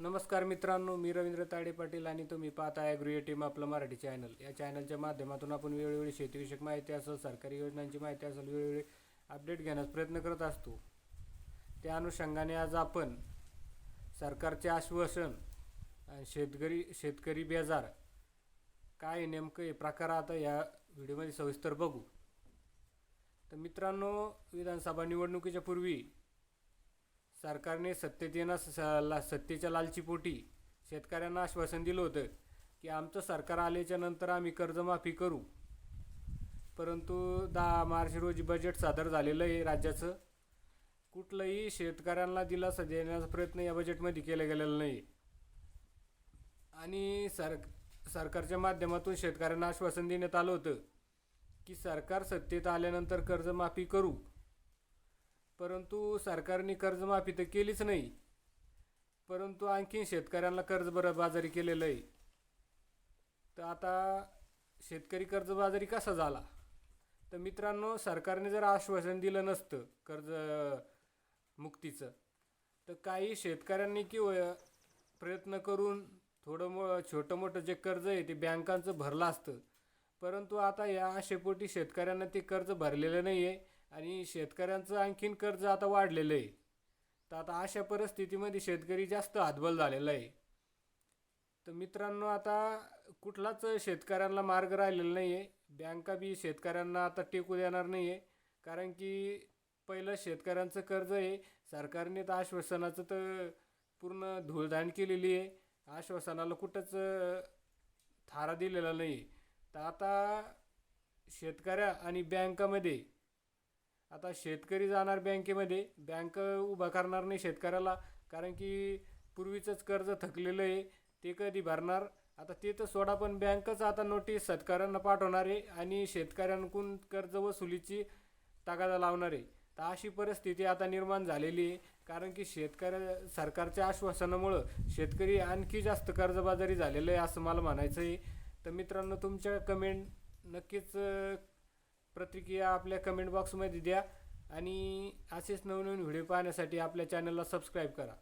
नमस्कार मित्रांनो मी रवींद्र ताडे पाटील आणि तुम्ही पाहता गृह टीम आपलं मराठी चॅनल या चॅनलच्या माध्यमातून आपण वेळोवेळी शेतीविषयक माहिती असेल सरकारी योजनांची माहिती असेल वेळोवेळी अपडेट घेण्यास प्रयत्न करत असतो. त्या अनुषंगाने आज आपण सरकारचे आश्वासन आणि शेतकरी शेतकरी बेजार काय नेमकं हे प्रकार आता या व्हिडिओमध्ये सविस्तर बघू. तर मित्रांनो विधानसभा निवडणुकीच्या पूर्वी सरकारने सत्तेत स- ला सत्तेच्या लालचीपोटी शेतकऱ्यांना आश्वासन दिलं होतं की आमचं सरकार आल्याच्यानंतर आम्ही कर्जमाफी करू. परंतु दहा मार्च रोजी बजेट सादर झालेलं आहे राज्याचं. कुठलंही शेतकऱ्यांना दिलासा देण्याचा प्रयत्न या बजेटमध्ये केला गेलेला नाही. आणि सर सरकारच्या माध्यमातून शेतकऱ्यांना आश्वासन देण्यात आलं होतं की सरकार सत्तेत आल्यानंतर कर्जमाफी करू. परंतु सरकारने कर्जमाफी तर केलीच नाही. परंतु आणखीन शेतकऱ्यांना कर्जबाजारी केलेलं आहे. तर आता शेतकरी कर्जबाजारी कसा झाला? तर मित्रांनो सरकारने जर आश्वासन दिलं नसतं कर्ज मुक्तीचं तर काही शेतकऱ्यांनी किंवा प्रयत्न करून थोडं मो छोटं मोठं जे कर्ज आहे ते बँकांचं भरलं असतं. परंतु आता या शेपोटी शेतकऱ्यांना ते कर्ज भरलेलं नाही आहे आणि शेतकऱ्यांचं आणखीन कर्ज आता वाढलेलं आहे. तर आता अशा परिस्थितीमध्ये शेतकरी जास्त हातबल झालेला आहे. तर मित्रांनो आता कुठलाच शेतकऱ्यांना मार्ग राहिलेला नाही आहे. बँका बी शेतकऱ्यांना आता टेकू देणार नाही आहे. कारण की पहिलं शेतकऱ्यांचं कर्ज आहे. सरकारने तर आश्वासनाचं तर पूर्ण धूळधाण केलेली आहे. आश्वासनाला कुठंच थारा दिलेला नाही आहे. तर आता शेतकऱ्या आणि बँकामध्ये आता शेतकरी जाणार बँकेमध्ये बँक उभा करणार नाही शेतकऱ्याला कारण की पूर्वीचंच कर्ज थकलेलं आहे ते कधी भरणार? आता ते तर सोडा पण बँकच आता नोटीस शेतकऱ्यांना पाठवणार आहे आणि शेतकऱ्यांकडून कर्ज वसुलीची तगादा लावणार आहे. तर अशी परिस्थिती आता निर्माण झालेली आहे कारण की शेतकऱ्या सरकारच्या आश्वासनामुळं शेतकरी आणखी जास्त कर्जबाजारी झालेलं आहे असं मला म्हणायचं आहे तर मित्रांनो तुमच्या कमेंट नक्कीच प्रतिक्रिया आपल्या कमेंट बॉक्समध्ये द्या. आणि असेच नवनवीन व्हिडिओ पाहण्यासाठी आपल्या चॅनलला सबस्क्राईब करा.